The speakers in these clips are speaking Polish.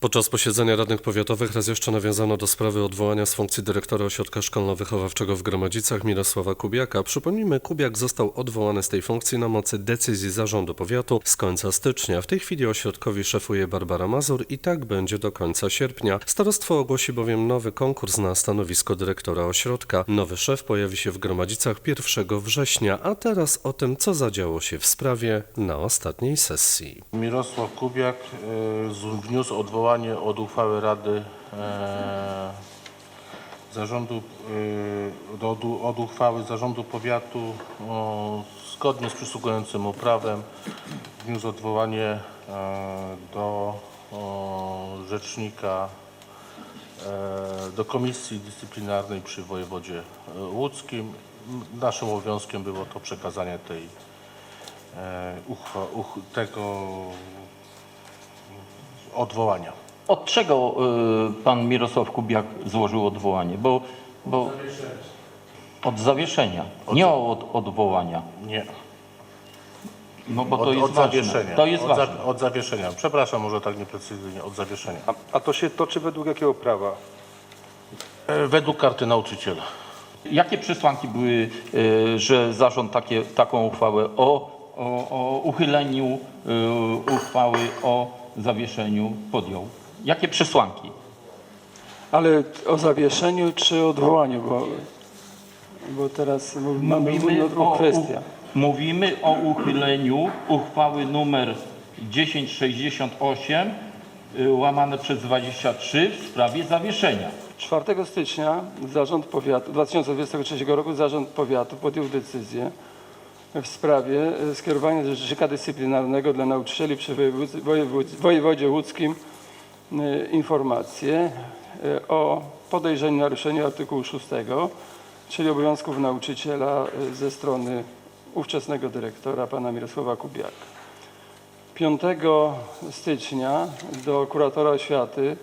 Podczas posiedzenia radnych powiatowych raz jeszcze nawiązano do sprawy odwołania z funkcji dyrektora ośrodka szkolno-wychowawczego w Gromadzicach Mirosława Kubiaka. Przypomnijmy, Kubiak został odwołany z tej funkcji na mocy decyzji zarządu powiatu z końca stycznia. W tej chwili ośrodkowi szefuje Barbara Mazur i tak będzie do końca sierpnia. Starostwo ogłosi bowiem nowy konkurs na stanowisko dyrektora ośrodka. Nowy szef pojawi się w Gromadzicach 1 września, a teraz o tym, co zadziało się w sprawie na ostatniej sesji. Mirosław Kubiak e, wniósł odwołanie od uchwały Rady e, zarządu, e, od, od uchwały zarządu powiatu o, zgodnie z przysługującym mu prawem wniósł odwołanie e, do o, rzecznika e, do komisji dyscyplinarnej przy wojewodzie e, łódzkim. Naszym obowiązkiem było to przekazanie tej e, uchwa, uch, tego odwołania. Od czego y, pan Mirosław Kubiak złożył odwołanie? Bo, bo od zawieszenia, nie od odwołania. Nie, No bo od, to jest od ważne. zawieszenia. To jest od, ważne. za, od zawieszenia. Przepraszam, może tak nieprecyzyjnie, od zawieszenia. A, a to się toczy według jakiego prawa? E, według karty nauczyciela. Jakie przesłanki były, y, że zarząd takie, taką uchwałę o, o, o uchyleniu y, uchwały o zawieszeniu podjął? Jakie przesłanki? Ale o zawieszeniu czy odwołaniu, bo, bo teraz mamy mówimy o u, mówimy o uchyleniu uchwały numer 1068 y, łamane przez 23 w sprawie zawieszenia. 4 stycznia zarząd powiatu, 2023 roku Zarząd Powiatu podjął decyzję w sprawie e, skierowania do rzecznika dyscyplinarnego dla nauczycieli przy wojewodzie łódzkim e, informację e, o podejrzeniu naruszenia artykułu 6, czyli obowiązków nauczyciela ze strony ówczesnego dyrektora pana Mirosława Kubiaka. 5 stycznia do kuratora oświaty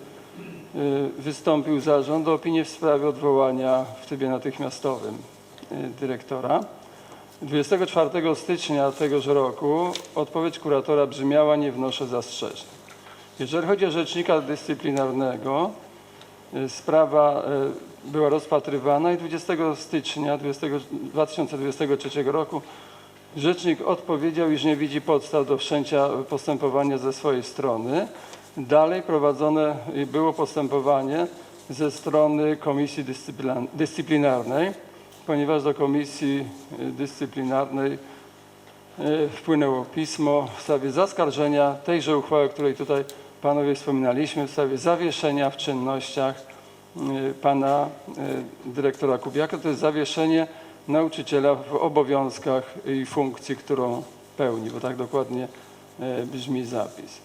wystąpił zarząd o opinię w sprawie odwołania w trybie natychmiastowym dyrektora. 24 stycznia tegoż roku odpowiedź kuratora brzmiała nie wnoszę zastrzeżeń. Jeżeli chodzi o rzecznika dyscyplinarnego, y, sprawa y, była rozpatrywana i 20 stycznia 20, 2023 roku Rzecznik odpowiedział, iż nie widzi podstaw do wszczęcia postępowania ze swojej strony. Dalej prowadzone było postępowanie ze strony Komisji Dyscyplinarnej, ponieważ do Komisji y, Dyscyplinarnej y, wpłynęło pismo w sprawie zaskarżenia tejże uchwały, o której tutaj panowie wspominaliśmy, w sprawie zawieszenia w czynnościach y, pana dyrektora Kubiaka. To jest zawieszenie nauczyciela w obowiązkach i funkcji, którą pełni, bo tak dokładnie brzmi zapis.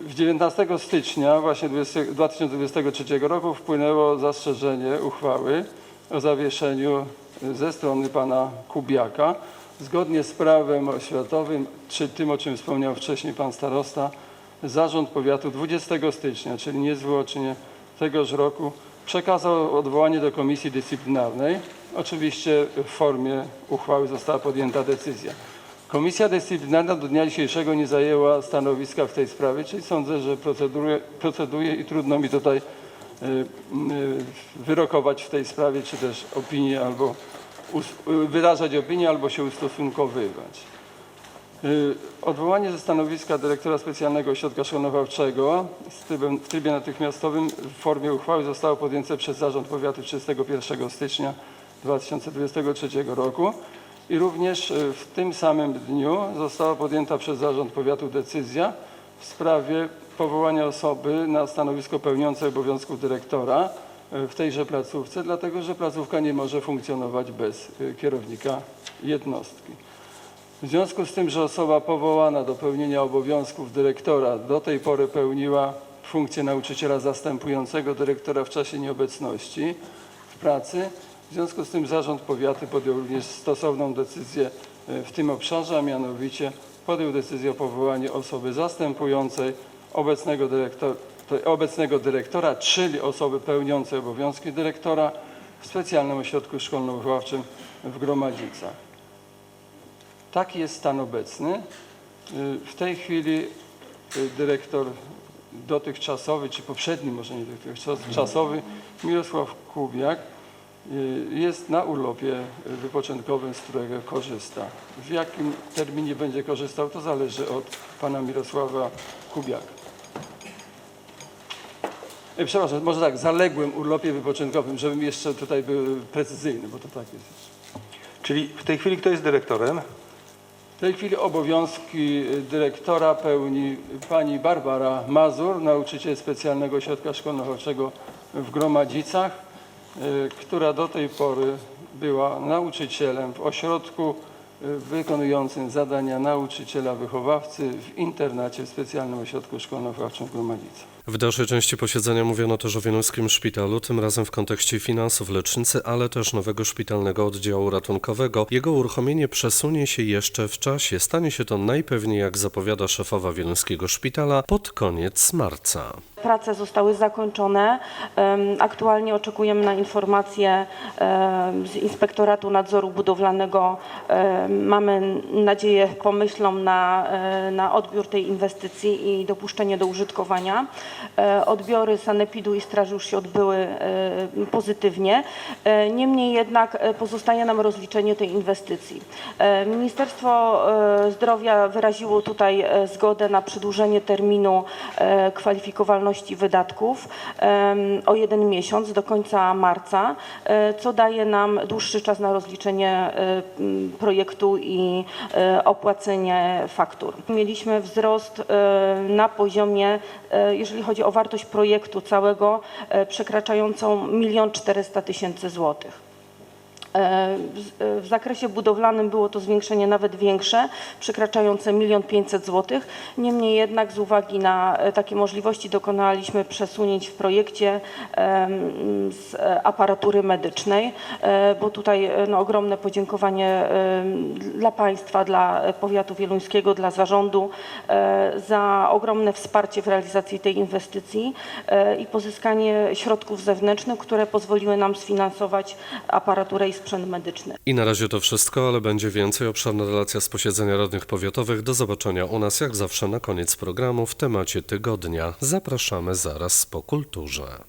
W 19 stycznia właśnie 20 2023 roku wpłynęło zastrzeżenie uchwały o zawieszeniu ze strony pana Kubiaka. Zgodnie z prawem oświatowym, czy tym, o czym wspomniał wcześniej pan starosta, Zarząd Powiatu 20 stycznia, czyli niezwłocznie tegoż roku, przekazał odwołanie do Komisji Dyscyplinarnej. Oczywiście w formie uchwały została podjęta decyzja. Komisja Dyscyplinarna do dnia dzisiejszego nie zajęła stanowiska w tej sprawie, czyli sądzę, że proceduje, proceduje i trudno mi tutaj wyrokować w tej sprawie, czy też opinię albo y, wyrażać opinię, albo się ustosunkowywać. Y, Odwołanie ze stanowiska dyrektora specjalnego ośrodka trybem- w trybie natychmiastowym w formie uchwały zostało podjęte przez Zarząd Powiatu 31 stycznia 2023 roku i również y, w tym samym dniu została podjęta przez Zarząd Powiatu decyzja w sprawie powołania osoby na stanowisko pełniące obowiązków dyrektora y, w tejże placówce, dlatego że placówka nie może funkcjonować bez y, kierownika jednostki. W związku z tym, że osoba powołana do pełnienia obowiązków dyrektora do tej pory pełniła funkcję nauczyciela zastępującego dyrektora w czasie nieobecności w pracy, w związku z tym Zarząd Powiatu podjął również stosowną decyzję e, w tym obszarze, a mianowicie podjął decyzję o powołaniu osoby zastępującej obecnego, dyrektor, to- obecnego dyrektora, czyli osoby pełniącej obowiązki dyrektora w specjalnym ośrodku szkolno-wychowawczym w Gromadzicach. Taki jest stan obecny. Y, W tej chwili y, dyrektor dotychczasowy, czy poprzedni, może nie dotychczasowy, Mirosław Kubiak y, jest na urlopie wypoczynkowym, z którego korzysta. W jakim terminie będzie korzystał, to zależy od pana Mirosława Kubiaka. E, Przepraszam, może tak, zaległym urlopie wypoczynkowym, żebym jeszcze tutaj był precyzyjny, bo to tak jest. Czyli w tej chwili kto jest dyrektorem? W tej chwili obowiązki dyrektora pełni pani Barbara Mazur, nauczyciel specjalnego ośrodka szkolno-chowczego w Gromadzicach, y, która do tej pory była nauczycielem w ośrodku y, wykonującym zadania nauczyciela wychowawcy w internacie w specjalnym ośrodku szkolno-chowczym w Gromadzicach. W dalszej części posiedzenia mówiono też o Wieluńskim Szpitalu, tym razem w kontekście finansów lecznicy, ale też nowego szpitalnego oddziału ratunkowego. Jego uruchomienie przesunie się jeszcze w czasie. Stanie się to najpewniej, jak zapowiada szefowa Wieluńskiego Szpitala, pod koniec marca. Prace zostały zakończone. Aktualnie oczekujemy na informacje z Inspektoratu Nadzoru Budowlanego. Mamy nadzieję, pomyślą na, e, na odbiór tej inwestycji i dopuszczenie do użytkowania. E, Odbiory Sanepidu i Straży już się odbyły e, pozytywnie. E, Niemniej jednak pozostaje nam rozliczenie tej inwestycji. Ministerstwo Zdrowia wyraziło tutaj zgodę na przedłużenie terminu kwalifikowalności wydatków o jeden miesiąc do końca marca, co daje nam dłuższy czas na rozliczenie projektu i opłacenie faktur. Mieliśmy wzrost na poziomie, e, jeżeli chodzi o wartość projektu całego, e, przekraczającą 1 400 tysięcy złotych. W- W zakresie budowlanym było to zwiększenie nawet większe, przekraczające 1 500 zł. Niemniej jednak z uwagi na e, takie możliwości dokonaliśmy przesunięć w projekcie z aparatury medycznej, e, bo tutaj e, no, ogromne podziękowanie dla Państwa, dla powiatu wieluńskiego, dla zarządu za ogromne wsparcie w realizacji tej inwestycji i pozyskanie środków zewnętrznych, które pozwoliły nam sfinansować aparaturę i sprzęt medyczny. I na razie to wszystko, ale będzie więcej. Obszerna relacja z posiedzenia radnych powiatowych. Do zobaczenia u nas, jak zawsze, na koniec programu w temacie tygodnia. Zapraszamy zaraz po kulturze.